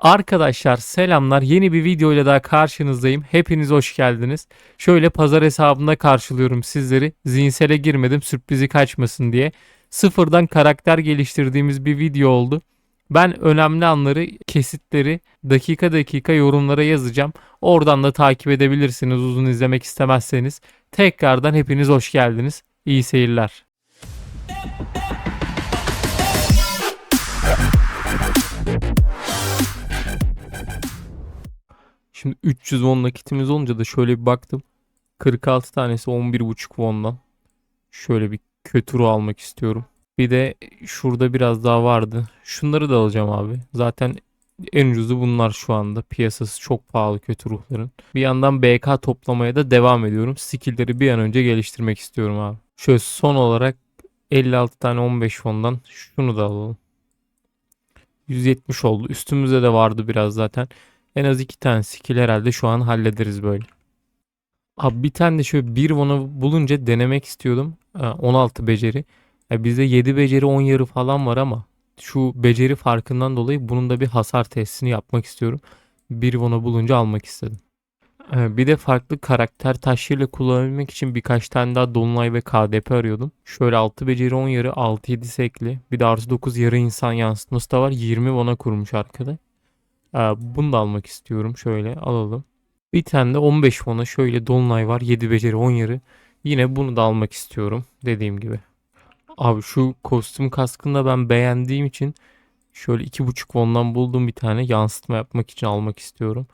Arkadaşlar selamlar. Yeni bir video ile daha karşınızdayım. Hepiniz hoş geldiniz. Şöyle pazar hesabında karşılıyorum sizleri. Zihinsele girmedim sürprizi kaçmasın diye. Sıfırdan karakter geliştirdiğimiz bir video oldu. Ben önemli anları, kesitleri dakika dakika yorumlara yazacağım. Oradan da takip edebilirsiniz uzun izlemek istemezseniz. Tekrardan hepiniz hoş geldiniz. İyi seyirler. Şimdi 300 won nakitimiz olunca da şöyle bir baktım. 46 tanesi 11,5 won'dan. Şöyle bir kötürü almak istiyorum. Bir de şurada biraz daha vardı. Şunları da alacağım abi. Zaten en ucuzu bunlar şu anda. Piyasası çok pahalı kötü ruhların. Bir yandan BK toplamaya da devam ediyorum. Skill'leri bir an önce geliştirmek istiyorum abi. Şöyle son olarak 56 tane 15 fondan şunu da alalım. 170 oldu. Üstümüzde de vardı biraz zaten. En az iki tane skill herhalde şu an hallederiz böyle. Abi bir tane de şöyle bir vana bulunca denemek istiyordum. Ee, 16 beceri. Ya bizde 7 beceri 10 yarı falan var ama şu beceri farkından dolayı bunun da bir hasar testini yapmak istiyorum. Bir vana bulunca almak istedim. Ee, Bir de farklı karakter taşlarıyla kullanabilmek için birkaç tane daha Dolunay ve KDP arıyordum. Şöyle 6 beceri 10 yarı 6-7 sekli. Bir de artı 9 yarı insan yansıtması da var. 20 vana kurmuş arkada. Ee, Bunu da almak istiyorum. Şöyle alalım. Bir tane de 15 fona şöyle dolunay var. 7 beceri 10 yarı. Yine bunu da almak istiyorum. Dediğim gibi. Abi şu kostüm kaskını da ben beğendiğim için şöyle 2,5 fondan buldum bir tane. Yansıtma yapmak için almak istiyorum.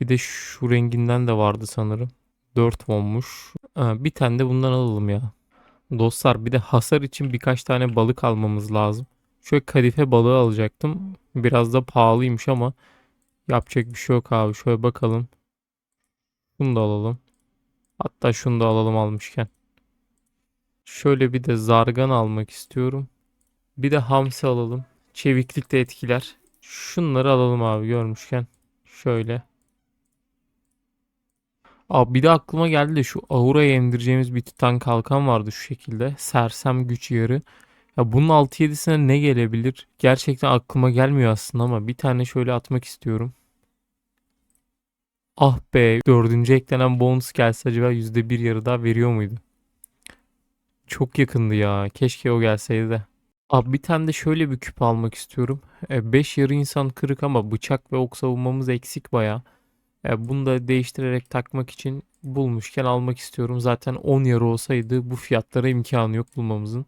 Bir de şu renginden de vardı sanırım. 4 fonmuş. Ee, Bir tane de bundan alalım ya. Dostlar bir de hasar için birkaç tane balık almamız lazım. Şöyle kadife balığı alacaktım. Biraz da pahalıymış ama Yapacak bir şey yok abi. Şöyle bakalım. Şunu da alalım. Hatta şunu da alalım almışken. Şöyle bir de zargan almak istiyorum. Bir de hamsi alalım. Çeviklik de etkiler. Şunları alalım abi görmüşken. Şöyle. Abi bir de aklıma geldi de şu auraya emdireceğimiz bir titan kalkan vardı şu şekilde. Sersem güç yarı. Ya bunun 6-7'sine ne gelebilir? Gerçekten aklıma gelmiyor aslında ama bir tane şöyle atmak istiyorum. Ah be dördüncü eklenen bonus gelse acaba %1 yarı daha veriyor muydu? Çok yakındı ya. Keşke o gelseydi de. Abi bir tane de şöyle bir küp almak istiyorum. 5 yarı insan kırık ama bıçak ve ok savunmamız eksik baya. E, bunu da değiştirerek takmak için bulmuşken almak istiyorum. Zaten 10 yarı olsaydı bu fiyatlara imkanı yok bulmamızın.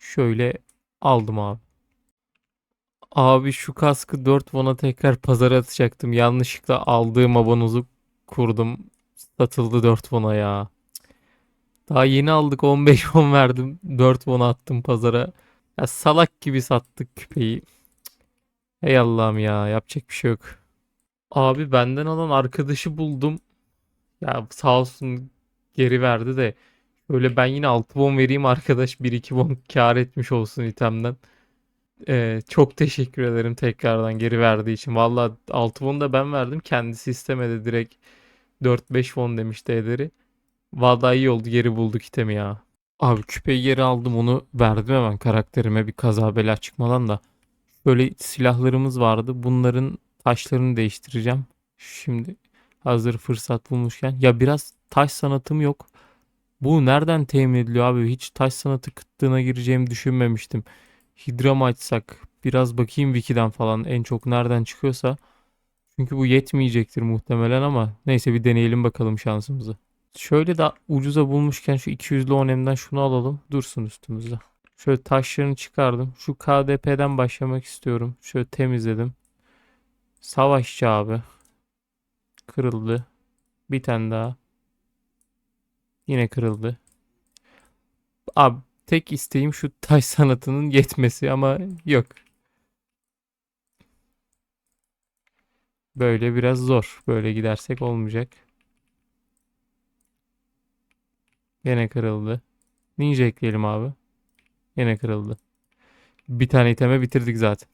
Şöyle aldım abi. Abi şu kaskı 4 won'a tekrar pazara atacaktım. Yanlışlıkla aldığım abonuzu kurdum. Satıldı 4 won'a ya. Daha yeni aldık 15 won verdim. 4 won'a attım pazara. Ya salak gibi sattık küpeyi. Hey Allah'ım ya yapacak bir şey yok. Abi benden alan arkadaşı buldum. Ya sağ olsun geri verdi de. Öyle ben yine 6 won vereyim arkadaş 1-2 won kar etmiş olsun itemden. Ee, çok teşekkür ederim tekrardan geri verdiği için. Valla 6 won da ben verdim. Kendisi istemedi direkt 4-5 won demişti ederi. Valla iyi oldu geri bulduk itemi ya. Abi küpeyi geri aldım onu verdim hemen karakterime bir kaza bela çıkmadan da. Böyle silahlarımız vardı. Bunların taşlarını değiştireceğim. Şimdi hazır fırsat bulmuşken. Ya biraz taş sanatım yok. Bu nereden temin ediliyor abi? Hiç taş sanatı kıtlığına gireceğimi düşünmemiştim. Hidra mı açsak? Biraz bakayım Wiki'den falan en çok nereden çıkıyorsa. Çünkü bu yetmeyecektir muhtemelen ama neyse bir deneyelim bakalım şansımızı. Şöyle de ucuza bulmuşken şu 200'lü onemden şunu alalım. Dursun üstümüzde. Şöyle taşlarını çıkardım. Şu KDP'den başlamak istiyorum. Şöyle temizledim. Savaşçı abi. Kırıldı. Bir tane daha. Yine kırıldı. Abi tek isteğim şu taş sanatının yetmesi ama yok. Böyle biraz zor. Böyle gidersek olmayacak. Yine kırıldı. Ninja ekleyelim abi. Yine kırıldı. Bir tane iteme bitirdik zaten.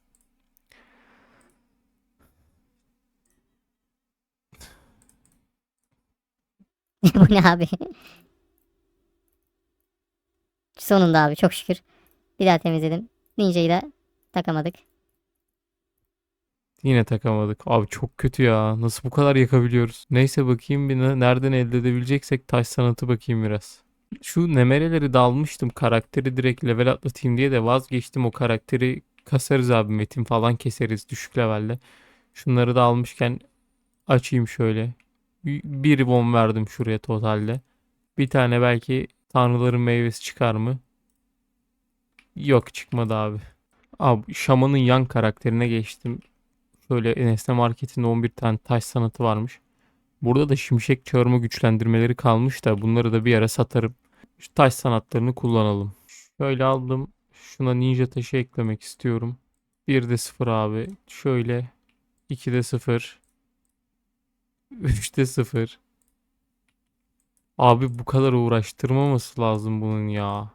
Bu ne abi? Sonunda abi çok şükür. Bir daha temizledim. Ninja'yı da takamadık. Yine takamadık. Abi çok kötü ya. Nasıl bu kadar yakabiliyoruz? Neyse bakayım bir ne- nereden elde edebileceksek taş sanatı bakayım biraz. Şu nemereleri de almıştım. Karakteri direkt level atlatayım diye de vazgeçtim. O karakteri kasarız abi. Metin falan keseriz düşük levelde. Şunları da almışken açayım şöyle. Bir bomb verdim şuraya totalde. Bir tane belki tanrıların meyvesi çıkar mı? Yok çıkmadı abi. Abi şamanın yan karakterine geçtim. Şöyle Nesne Market'inde 11 tane taş sanatı varmış. Burada da şimşek çağırma güçlendirmeleri kalmış da bunları da bir ara satarım. Şu taş sanatlarını kullanalım. Şöyle aldım. Şuna ninja taşı eklemek istiyorum. 1'de 0 abi. Şöyle 2'de 0. 3'te 0. Abi bu kadar uğraştırmaması lazım bunun ya.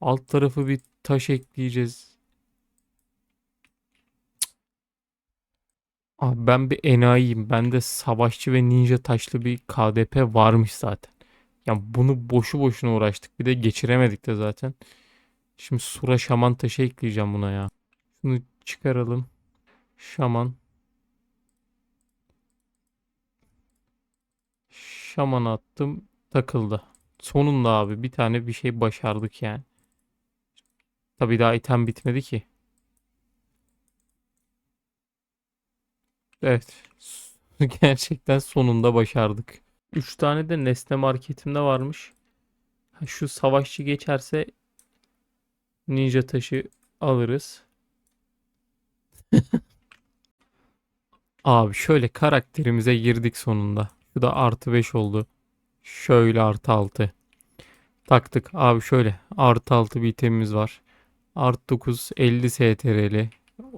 Alt tarafı bir taş ekleyeceğiz. Abi ben bir enayiyim. Bende savaşçı ve ninja taşlı bir KDP varmış zaten. Ya bunu boşu boşuna uğraştık. Bir de geçiremedik de zaten. Şimdi sura şaman taşı ekleyeceğim buna ya. Şunu çıkaralım. Şaman. Şaman attım. Takıldı. Sonunda abi bir tane bir şey başardık yani. Tabii daha item bitmedi ki. Evet. Gerçekten sonunda başardık. 3 tane de Nesne marketimde varmış. Şu savaşçı geçerse ninja taşı alırız. Abi şöyle karakterimize girdik sonunda. Şu da artı 5 oldu. Şöyle artı 6. Taktık. Abi şöyle artı 6 bir itemimiz var. Artı 9 50 STR'li.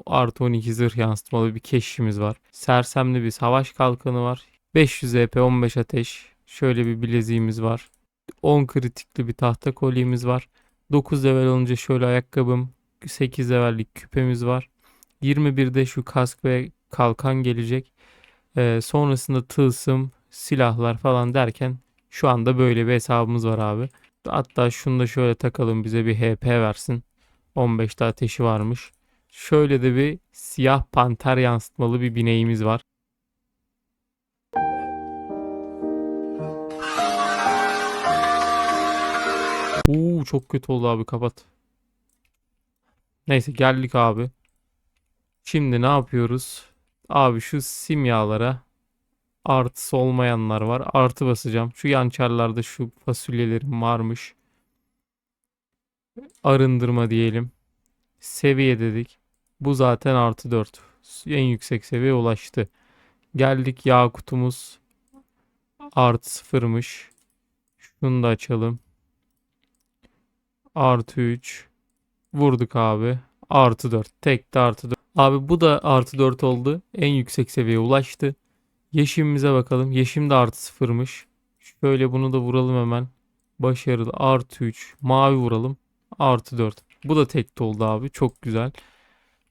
Artı 12 zırh yansıtmalı bir keşişimiz var. Sersemli bir savaş kalkanı var. 500 EP 15 ateş. Şöyle bir bileziğimiz var. 10 kritikli bir tahta kolyemiz var. 9 level olunca şöyle ayakkabım. 8 levellik küpemiz var. 21'de şu kask ve kalkan gelecek. Ee, sonrasında tılsım, silahlar falan derken şu anda böyle bir hesabımız var abi. Hatta şunu da şöyle takalım bize bir HP versin. 15'te ateşi varmış. Şöyle de bir siyah panter yansıtmalı bir bineğimiz var. Uuu çok kötü oldu abi kapat. Neyse geldik abi. Şimdi ne yapıyoruz? Abi şu simyalara artısı olmayanlar var. Artı basacağım. Şu yançarlarda şu fasulyelerim varmış. Arındırma diyelim. Seviye dedik. Bu zaten artı 4. En yüksek seviyeye ulaştı. Geldik Yakut'umuz artı sıfırmış. Şunu da açalım. Artı 3. Vurduk abi. Artı 4. Tek de artı 4. Abi bu da artı 4 oldu. En yüksek seviyeye ulaştı. Yeşimimize bakalım. Yeşim de artı sıfırmış. Şöyle bunu da vuralım hemen. Başarılı. Artı 3. Mavi vuralım. Artı 4. Bu da tek oldu abi. Çok güzel.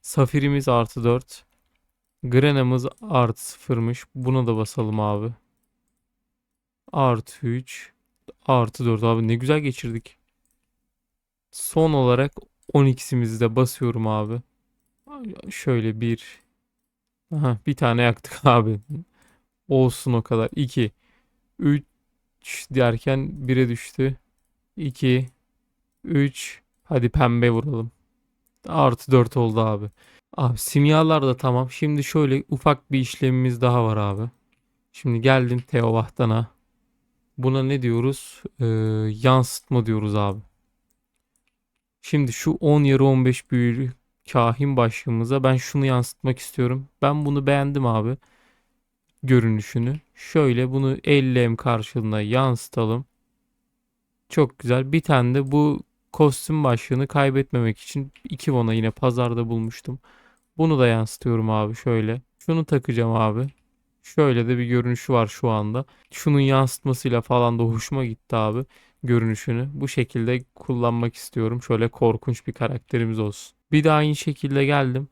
Safirimiz artı 4. Grena'mız artı sıfırmış. Buna da basalım abi. Artı 3. Artı 4 abi ne güzel geçirdik. Son olarak 12'simizi de basıyorum abi. Şöyle bir. Aha, bir tane yaktık abi. Olsun o kadar. 2. 3 derken 1'e düştü. 2. 3. Hadi pembe vuralım. Artı 4 oldu abi. Abi simyalar da tamam. Şimdi şöyle ufak bir işlemimiz daha var abi. Şimdi geldim Teovahtana. Buna ne diyoruz? Ee, yansıtma diyoruz abi. Şimdi şu 10 yarı 15 büyülü kahin başlığımıza ben şunu yansıtmak istiyorum. Ben bunu beğendim abi. Görünüşünü. Şöyle bunu 50M karşılığında yansıtalım. Çok güzel. Bir tane de bu kostüm başlığını kaybetmemek için 2 vona yine pazarda bulmuştum. Bunu da yansıtıyorum abi şöyle. Şunu takacağım abi. Şöyle de bir görünüşü var şu anda. Şunun yansıtmasıyla falan da hoşuma gitti abi görünüşünü. Bu şekilde kullanmak istiyorum. Şöyle korkunç bir karakterimiz olsun. Bir daha aynı şekilde geldim.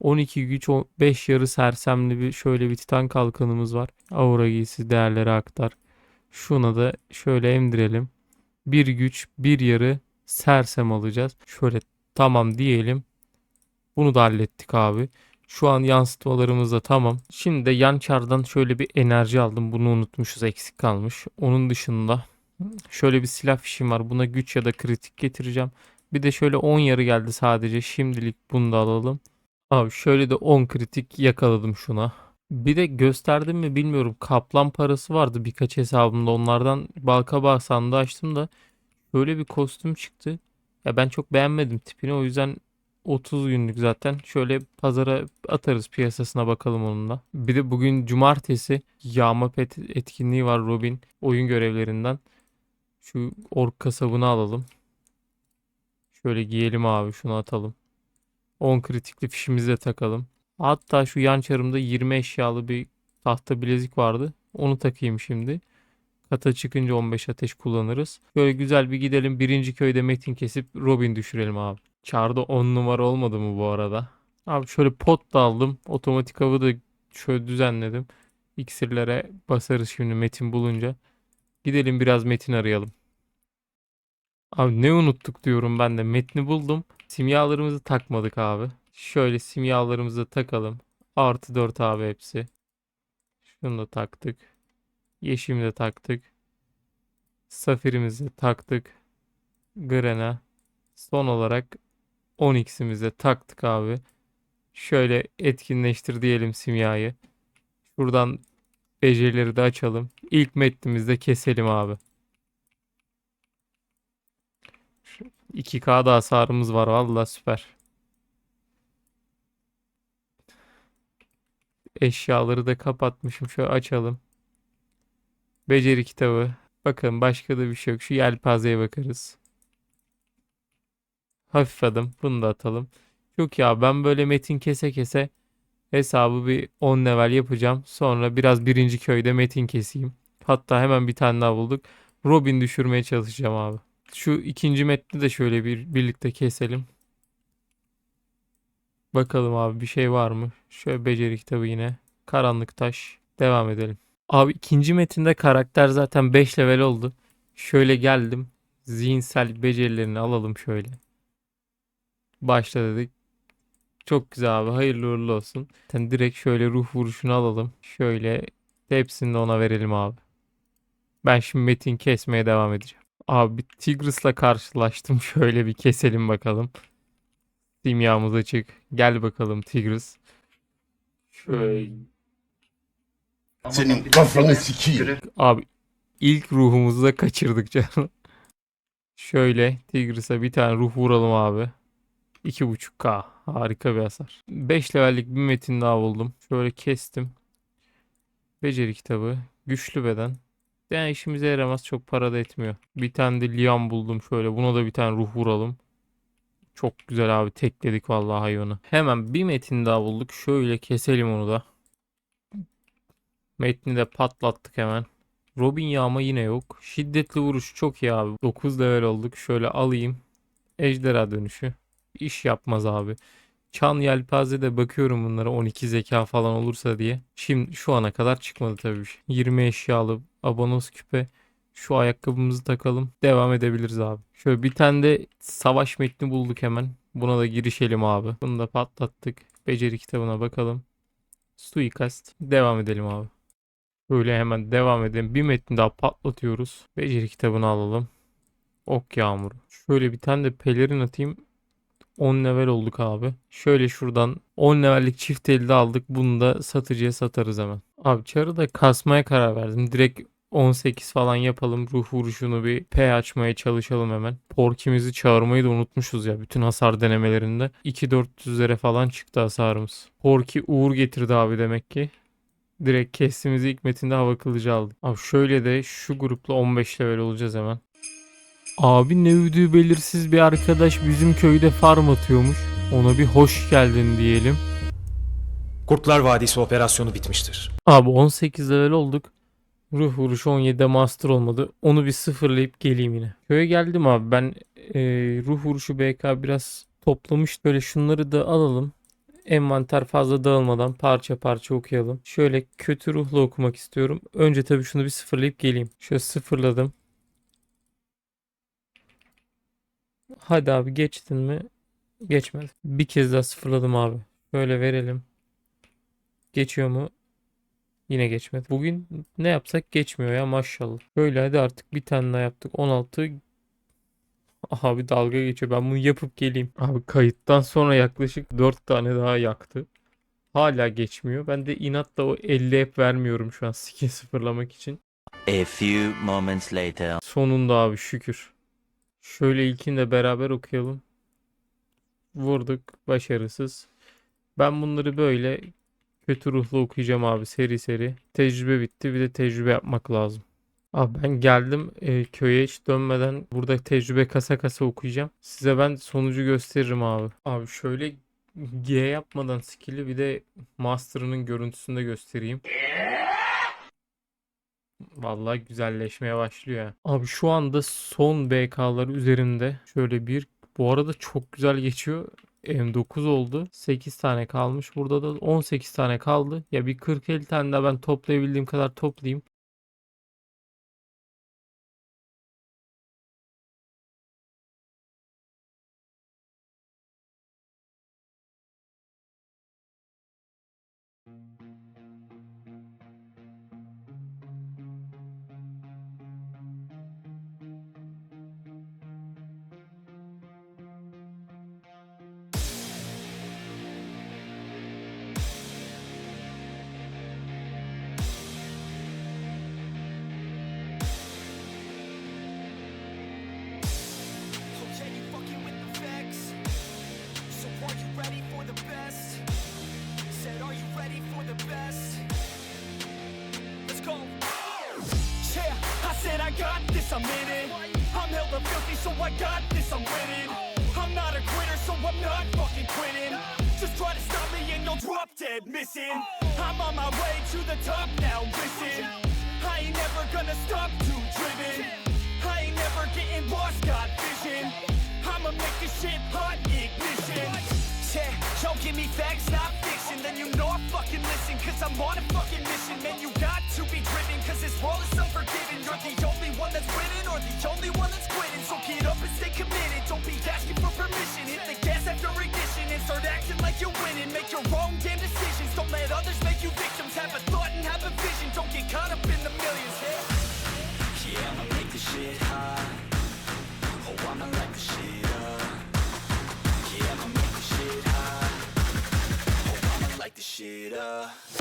12 güç 5 yarı sersemli bir şöyle bir titan kalkanımız var. Aura giysi değerleri aktar. Şuna da şöyle emdirelim. Bir güç bir yarı sersem alacağız. Şöyle tamam diyelim. Bunu da hallettik abi. Şu an yansıtmalarımız da tamam. Şimdi de yan çardan şöyle bir enerji aldım. Bunu unutmuşuz eksik kalmış. Onun dışında şöyle bir silah fişim var. Buna güç ya da kritik getireceğim. Bir de şöyle 10 yarı geldi sadece. Şimdilik bunu da alalım. Abi şöyle de 10 kritik yakaladım şuna. Bir de gösterdim mi bilmiyorum. Kaplan parası vardı birkaç hesabımda. Onlardan balkabağı sandığı açtım da böyle bir kostüm çıktı. Ya ben çok beğenmedim tipini. O yüzden 30 günlük zaten. Şöyle pazara atarız piyasasına bakalım onunla. Bir de bugün cumartesi yağma pet etkinliği var Robin oyun görevlerinden. Şu ork kasabını alalım. Şöyle giyelim abi şunu atalım. 10 kritikli fişimizi takalım. Hatta şu yan çarımda 20 eşyalı bir tahta bilezik vardı. Onu takayım şimdi. Kata çıkınca 15 ateş kullanırız. Böyle güzel bir gidelim. Birinci köyde metin kesip Robin düşürelim abi. Çarda 10 numara olmadı mı bu arada? Abi şöyle pot da aldım. Otomatik avı da şöyle düzenledim. İksirlere basarız şimdi metin bulunca. Gidelim biraz metin arayalım. Abi ne unuttuk diyorum ben de. Metni buldum. Simyalarımızı takmadık abi. Şöyle simyalarımızı takalım. Artı 4 abi hepsi. Şunu da taktık. Yeşimi de taktık. Safirimizi taktık. Grena. Son olarak 10x'imizi de taktık abi. Şöyle etkinleştir diyelim simyayı. Şuradan becerileri de açalım. İlk metnimizde keselim abi. 2K da hasarımız var. Valla süper. Eşyaları da kapatmışım. Şöyle açalım. Beceri kitabı. Bakın başka da bir şey yok. Şu yelpazeye bakarız. Hafif adım. Bunu da atalım. Çok ya ben böyle metin kese kese hesabı bir 10 level yapacağım. Sonra biraz birinci köyde metin keseyim. Hatta hemen bir tane daha bulduk. Robin düşürmeye çalışacağım abi. Şu ikinci metni de şöyle bir birlikte keselim. Bakalım abi bir şey var mı? Şöyle beceri kitabı yine. Karanlık taş. Devam edelim. Abi ikinci metinde karakter zaten 5 level oldu. Şöyle geldim. Zihinsel becerilerini alalım şöyle. Başla dedik. Çok güzel abi. Hayırlı uğurlu olsun. Zaten direkt şöyle ruh vuruşunu alalım. Şöyle hepsini de ona verelim abi. Ben şimdi metin kesmeye devam edeceğim. Abi Tigris'la karşılaştım. Şöyle bir keselim bakalım. Simyamız açık. Gel bakalım Tigris. Şöyle Senin kafanı sikeyim. Abi ilk ruhumuzu da kaçırdık canım. Şöyle Tigris'e bir tane ruh vuralım abi. 2.5k. Harika bir hasar. 5 levellik bir metin daha buldum. Şöyle kestim. Beceri kitabı. Güçlü beden. Yani işimize yaramaz. Çok para da etmiyor. Bir tane de Liam buldum şöyle. Buna da bir tane ruh vuralım. Çok güzel abi. Tekledik vallahi hayvanı. Hemen bir metin daha bulduk. Şöyle keselim onu da. Metni de patlattık hemen. Robin yağma yine yok. Şiddetli vuruş çok iyi abi. 9 level olduk. Şöyle alayım. Ejderha dönüşü. İş yapmaz abi. Çan yelpaze de bakıyorum bunlara 12 zeka falan olursa diye. Şimdi şu ana kadar çıkmadı tabii bir şey. 20 eşyalı abonos küpe. Şu ayakkabımızı takalım. Devam edebiliriz abi. Şöyle bir tane de savaş metni bulduk hemen. Buna da girişelim abi. Bunu da patlattık. Beceri kitabına bakalım. Suikast. Devam edelim abi. Böyle hemen devam edelim. Bir metni daha patlatıyoruz. Beceri kitabını alalım. Ok yağmuru. Şöyle bir tane de pelerin atayım. 10 level olduk abi. Şöyle şuradan 10 levellik çift elde aldık. Bunu da satıcıya satarız hemen. Abi çarı da kasmaya karar verdim. Direkt 18 falan yapalım. Ruh vuruşunu bir P açmaya çalışalım hemen. Porkimizi çağırmayı da unutmuşuz ya. Bütün hasar denemelerinde. 2400'lere falan çıktı hasarımız. Porki uğur getirdi abi demek ki. Direkt kestiğimizi ilk metinde hava kılıcı aldık. Abi şöyle de şu grupla 15 level olacağız hemen. Abi ne üdüğü belirsiz bir arkadaş bizim köyde farm atıyormuş. Ona bir hoş geldin diyelim. Kurtlar Vadisi operasyonu bitmiştir. Abi 18 level olduk. Ruh vuruşu 17'de master olmadı. Onu bir sıfırlayıp geleyim yine. Köye geldim abi. Ben e, ruh vuruşu BK biraz toplamış. Böyle şunları da alalım. Envanter fazla dağılmadan parça parça okuyalım. Şöyle kötü ruhla okumak istiyorum. Önce tabii şunu bir sıfırlayıp geleyim. Şöyle sıfırladım. Hadi abi geçtin mi? Geçmedi. Bir kez daha sıfırladım abi. Böyle verelim. Geçiyor mu? Yine geçmedi. Bugün ne yapsak geçmiyor ya maşallah. Böyle hadi artık bir tane daha yaptık. 16 Abi dalga geçiyor. Ben bunu yapıp geleyim. Abi kayıttan sonra yaklaşık 4 tane daha yaktı. Hala geçmiyor. Ben de inatla o 50 hep vermiyorum şu an skin sıfırlamak için. A few moments later. Sonunda abi şükür. Şöyle ilkini de beraber okuyalım. Vurduk. Başarısız. Ben bunları böyle kötü ruhlu okuyacağım abi seri seri. Tecrübe bitti. Bir de tecrübe yapmak lazım. Abi ben geldim e, köye hiç dönmeden burada tecrübe kasa kasa okuyacağım. Size ben sonucu gösteririm abi. Abi şöyle G yapmadan skill'i bir de master'ının görüntüsünde göstereyim. Vallahi güzelleşmeye başlıyor ya. Abi şu anda son BK'ları üzerinde. Şöyle bir. Bu arada çok güzel geçiyor. M9 oldu. 8 tane kalmış. Burada da 18 tane kaldı. Ya bir 40-50 tane daha ben toplayabildiğim kadar toplayayım. This, I'm in it. I'm hella filthy, so I got this, I'm winning. I'm not a quitter, so I'm not fucking quitting. Just try to stop me and you'll drop dead missing. I'm on my way to the top now, listen. I ain't never gonna stop too driven. I ain't never getting lost, got vision. I'ma make this shit hot ignition. Yeah, yo, give me facts, not fiction. Then you know I fucking listen, cause I'm on a fucking mission. Man, you got to be driven, cause this world is unforgiving. You're the only one that's winning, or the only one that's quitting. So get up and stay committed. Don't be asking for permission. Hit the gas after ignition and start acting like you're winning. Make your own damn decisions. Don't let others make you victims. Have a thought and have a vision. Don't get caught up in the millions. This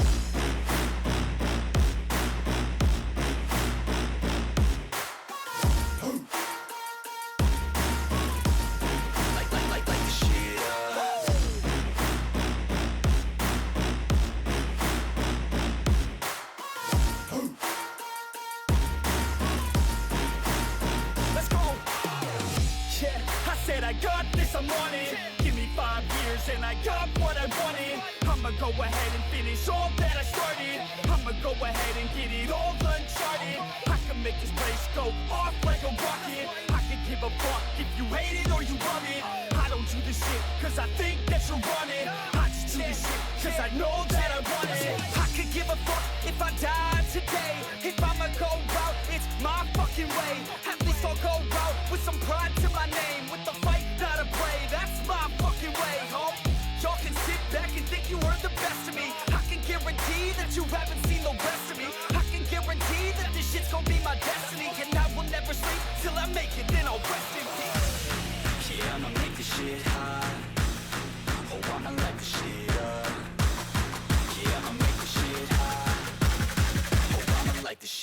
cause I think that you're running. I just do this shit cause I know that I want it. I could give a fuck if I die today. If I'ma go out, it's my fucking way. At least I'll go out with some pride to my name. With the fight, not a play. That's my fucking way, home. Y'all can sit back and think you are the best of me. I can guarantee that you haven't seen the rest of me. I can guarantee that this shit's gonna be my destiny. And I will never sleep till I make it, then I'll rest in peace. Yeah, I'ma make this shit hot.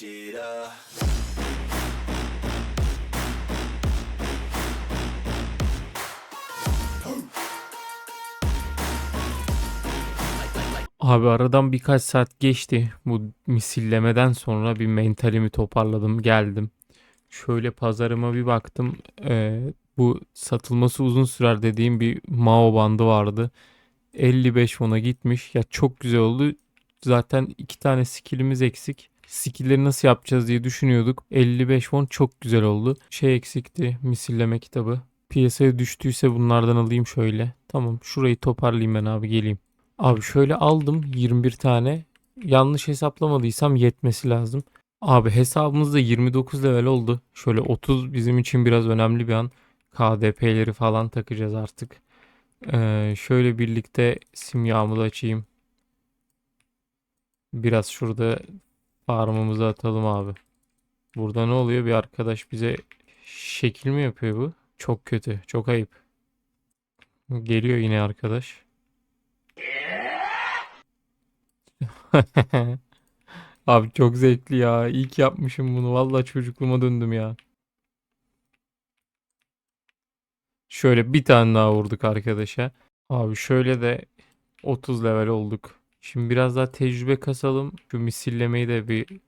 Shit. Abi aradan birkaç saat geçti. Bu misillemeden sonra bir mentalimi toparladım, geldim. Şöyle pazarıma bir baktım. Ee, bu satılması uzun sürer dediğim bir Mao bandı vardı. 55 won'a gitmiş. Ya çok güzel oldu. Zaten iki tane skillimiz eksik. Skill'leri nasıl yapacağız diye düşünüyorduk. 55 won çok güzel oldu. Şey eksikti. Misilleme kitabı. Piyasaya düştüyse bunlardan alayım şöyle. Tamam şurayı toparlayayım ben abi geleyim. Abi şöyle aldım 21 tane. Yanlış hesaplamadıysam yetmesi lazım. Abi hesabımızda 29 level oldu. Şöyle 30 bizim için biraz önemli bir an. KDP'leri falan takacağız artık. Ee, şöyle birlikte simyamı da açayım. Biraz şurada farmımızı atalım abi. Burada ne oluyor? Bir arkadaş bize şekil mi yapıyor bu? Çok kötü. Çok ayıp. Geliyor yine arkadaş. Abi çok zevkli ya. İyi yapmışım bunu. Vallahi çocukluğuma döndüm ya. Şöyle bir tane daha vurduk arkadaşa. Abi şöyle de 30 level olduk. Şimdi biraz daha tecrübe kasalım. Şu misillemeyi de bir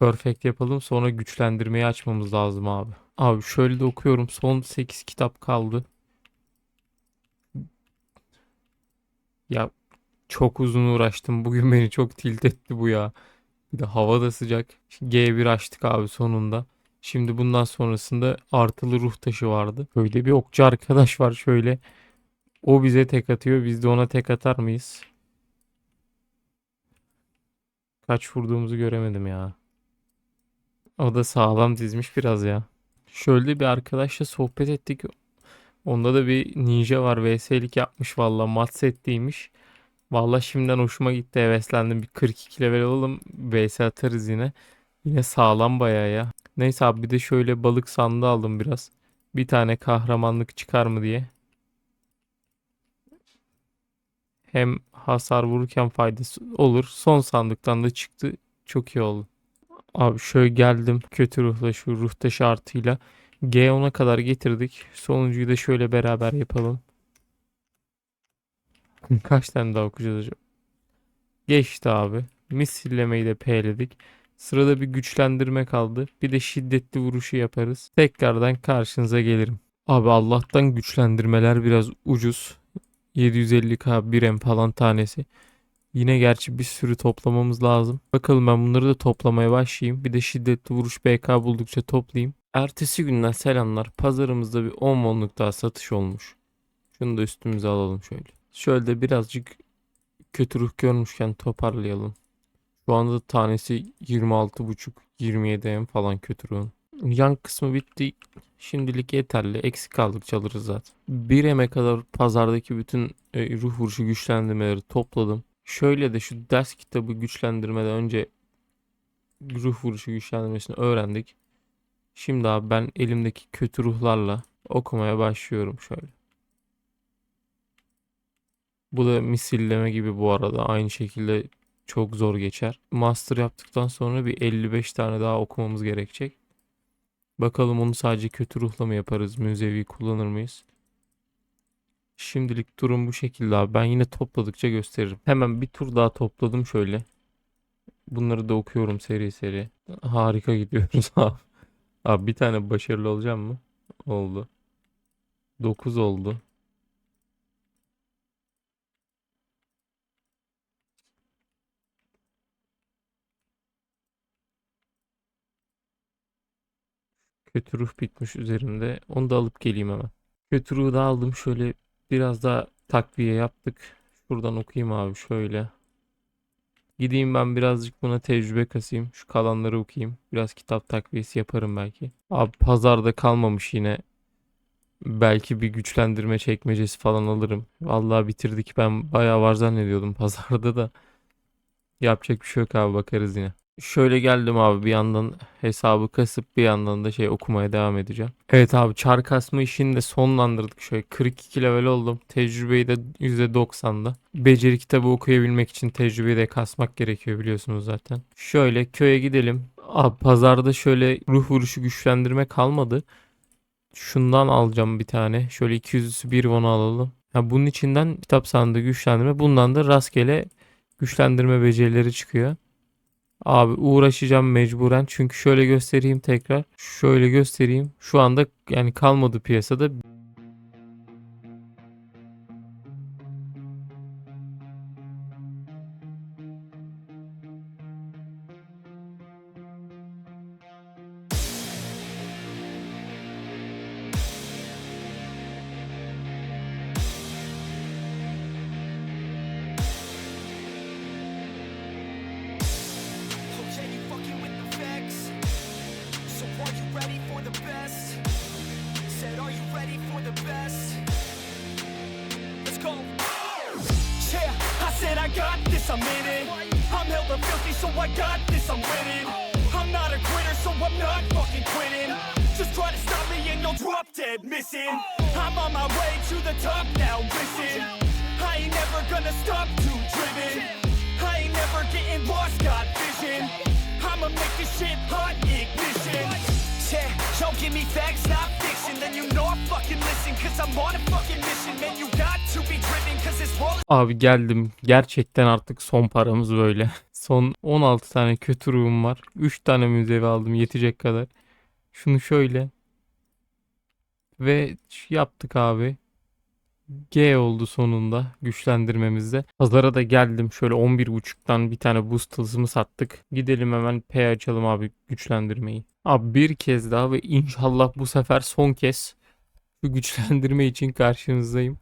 perfect yapalım. Sonra güçlendirmeyi açmamız lazım abi. Abi şöyle de okuyorum. Son 8 kitap kaldı. Ya çok uzun uğraştım. Bugün beni çok tilt etti bu ya. Bir de hava da sıcak. G1 açtık abi sonunda. Şimdi bundan sonrasında artılı ruh taşı vardı. Böyle bir okçu arkadaş var şöyle. O bize tek atıyor. Biz de ona tek atar mıyız? Kaç vurduğumuzu göremedim ya. O da sağlam dizmiş biraz ya. Şöyle bir arkadaşla sohbet ettik. Onda da bir ninja var. VS'lik yapmış valla. Mat settiymiş. Valla şimdiden hoşuma gitti. Heveslendim. Bir 42 level olalım. VS atarız yine. Yine sağlam bayağı ya. Neyse abi bir de şöyle balık sandığı aldım biraz. Bir tane kahramanlık çıkar mı diye. Hem hasar vururken faydası olur. Son sandıktan da çıktı. Çok iyi oldu. Abi şöyle geldim. Kötü ruhla şu ruh taşı artıyla. G10'a kadar getirdik. Sonuncuyu da şöyle beraber yapalım. Kaç tane daha okuyacağız acaba? Geçti abi. Misillemeyi de P'ledik. Sırada bir güçlendirme kaldı. Bir de şiddetli vuruşu yaparız. Tekrardan karşınıza gelirim. Abi Allah'tan güçlendirmeler biraz ucuz. 750k 1M falan tanesi. Yine gerçi bir sürü toplamamız lazım. Bakalım ben bunları da toplamaya başlayayım. Bir de şiddetli vuruş BK buldukça toplayayım. Ertesi günden selamlar. Pazarımızda bir 10 monluk daha satış olmuş. Şunu da üstümüze alalım şöyle. Şöyle de birazcık kötü ruh görmüşken toparlayalım. Şu anda tanesi 26,5 27 M falan kötü ruhun. Yan kısmı bitti. Şimdilik yeterli. Eksik kaldıkça alırız zaten. 1 M'e kadar pazardaki bütün e, ruh vuruşu güçlendirmeleri topladım. Şöyle de şu ders kitabı güçlendirmeden önce ruh vuruşu güçlendirmesini öğrendik. Şimdi abi ben elimdeki kötü ruhlarla okumaya başlıyorum şöyle. Bu da misilleme gibi bu arada. Aynı şekilde çok zor geçer. Master yaptıktan sonra bir 55 tane daha okumamız gerekecek. Bakalım onu sadece kötü ruhla mı yaparız? Müzevi kullanır mıyız? Şimdilik durum bu şekilde abi. Ben yine topladıkça gösteririm. Hemen bir tur daha topladım şöyle. Bunları da okuyorum seri seri. Harika gidiyoruz abi. Abi bir tane başarılı olacağım mı? Oldu. 9 oldu. Kötü ruh bitmiş üzerimde. Onu da alıp geleyim hemen. Kötü ruhu da aldım. Şöyle biraz daha takviye yaptık. Şuradan okuyayım abi şöyle. Gideyim ben birazcık buna tecrübe kasayım. Şu kalanları okuyayım. Biraz kitap takviyesi yaparım belki. Abi pazarda kalmamış yine. Belki bir güçlendirme çekmecesi falan alırım. Vallahi bitirdik. Ben bayağı var zannediyordum pazarda da. Yapacak bir şey yok abi bakarız yine. Şöyle geldim abi bir yandan hesabı kasıp bir yandan da şey okumaya devam edeceğim. Evet abi çar kasma işini de sonlandırdık. Şöyle 42 level oldum. Tecrübeyi de %90'da. Beceri kitabı okuyabilmek için tecrübeyi de kasmak gerekiyor biliyorsunuz zaten. Şöyle köye gidelim. Abi pazarda şöyle ruh vuruşu güçlendirme kalmadı. Şundan alacağım bir tane. Şöyle 200'lüsü bir onu alalım. Ha, bunun içinden kitap sandığı güçlendirme. Bundan da rastgele güçlendirme becerileri çıkıyor. Abi uğraşacağım mecburen. Çünkü şöyle göstereyim tekrar. Şöyle göstereyim. Şu anda yani kalmadı piyasada. Ready for the best? Let's go. Yeah, I said I got this, I'm in it. I'm hella so I got this, I'm winning. I'm not a quitter, so I'm not fucking quitting. Just try to stop me and you'll drop dead missing. I'm on my way to the top now, listen. I ain't never gonna stop too driven. I ain't never getting lost, got vision. I'ma make this shit hot ignition. Y'all give me facts, not fiction. Then you know I fucking listen, cause I'm on a fucking mission. Man, you got to be driven, cause this world Abi geldim. Gerçekten artık son paramız böyle. Son 16 tane kötü ruhum var. 3 tane müzevi aldım yetecek kadar. Şunu şöyle. Ve yaptık abi. G oldu sonunda güçlendirmemizde. Pazara da geldim. Şöyle 11.5'tan bir tane boost tılsımı sattık. Gidelim hemen P açalım abi güçlendirmeyi. Abi bir kez daha ve inşallah bu sefer son kez şu güçlendirme için karşınızdayım.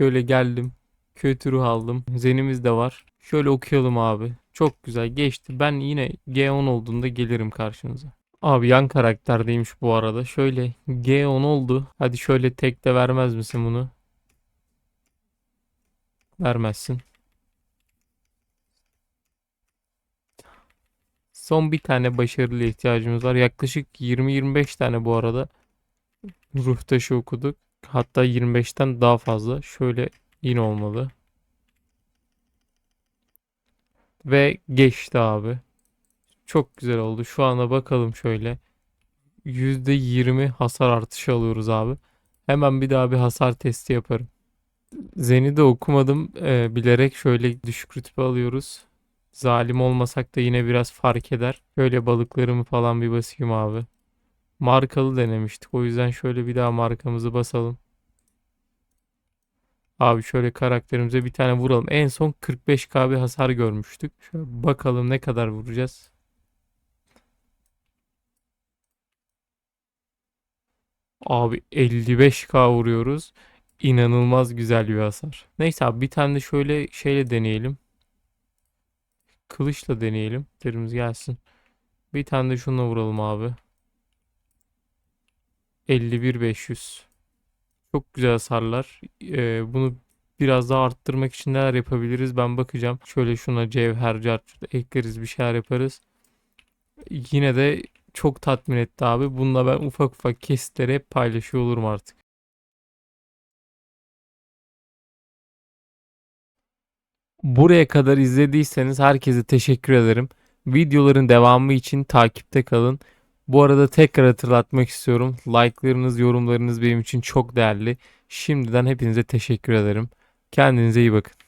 Şöyle geldim. Kötü ruh aldım. Zenimiz de var. Şöyle okuyalım abi. Çok güzel geçti. Ben yine G10 olduğunda gelirim karşınıza. Abi yan karakterdeymiş bu arada. Şöyle G10 oldu. Hadi şöyle tek de vermez misin bunu? Vermezsin. Son bir tane başarılı ihtiyacımız var. Yaklaşık 20-25 tane bu arada ruh taşı okuduk. Hatta 25'ten daha fazla. Şöyle yine olmalı. Ve geçti abi. Çok güzel oldu. Şu ana bakalım şöyle. %20 hasar artışı alıyoruz abi. Hemen bir daha bir hasar testi yaparım. Zen'i de okumadım. Ee, bilerek şöyle düşük rütbe alıyoruz. Zalim olmasak da yine biraz fark eder. Şöyle balıklarımı falan bir basayım abi. Markalı denemiştik. O yüzden şöyle bir daha markamızı basalım. Abi şöyle karakterimize bir tane vuralım. En son 45k bir hasar görmüştük. Şöyle bakalım ne kadar vuracağız. Abi 55k vuruyoruz. İnanılmaz güzel bir hasar. Neyse abi bir tane de şöyle şeyle deneyelim. Kılıçla deneyelim. Terimiz gelsin. Bir tane de şununla vuralım abi. 51500. Çok güzel hasarlar. Ee, bunu biraz daha arttırmak için neler yapabiliriz ben bakacağım. Şöyle şuna cevher cart ekleriz bir şeyler yaparız. Yine de çok tatmin etti abi. Bununla ben ufak ufak kesitleri hep paylaşıyor olurum artık. Buraya kadar izlediyseniz herkese teşekkür ederim. Videoların devamı için takipte kalın. Bu arada tekrar hatırlatmak istiyorum. Like'larınız, yorumlarınız benim için çok değerli. Şimdiden hepinize teşekkür ederim. Kendinize iyi bakın.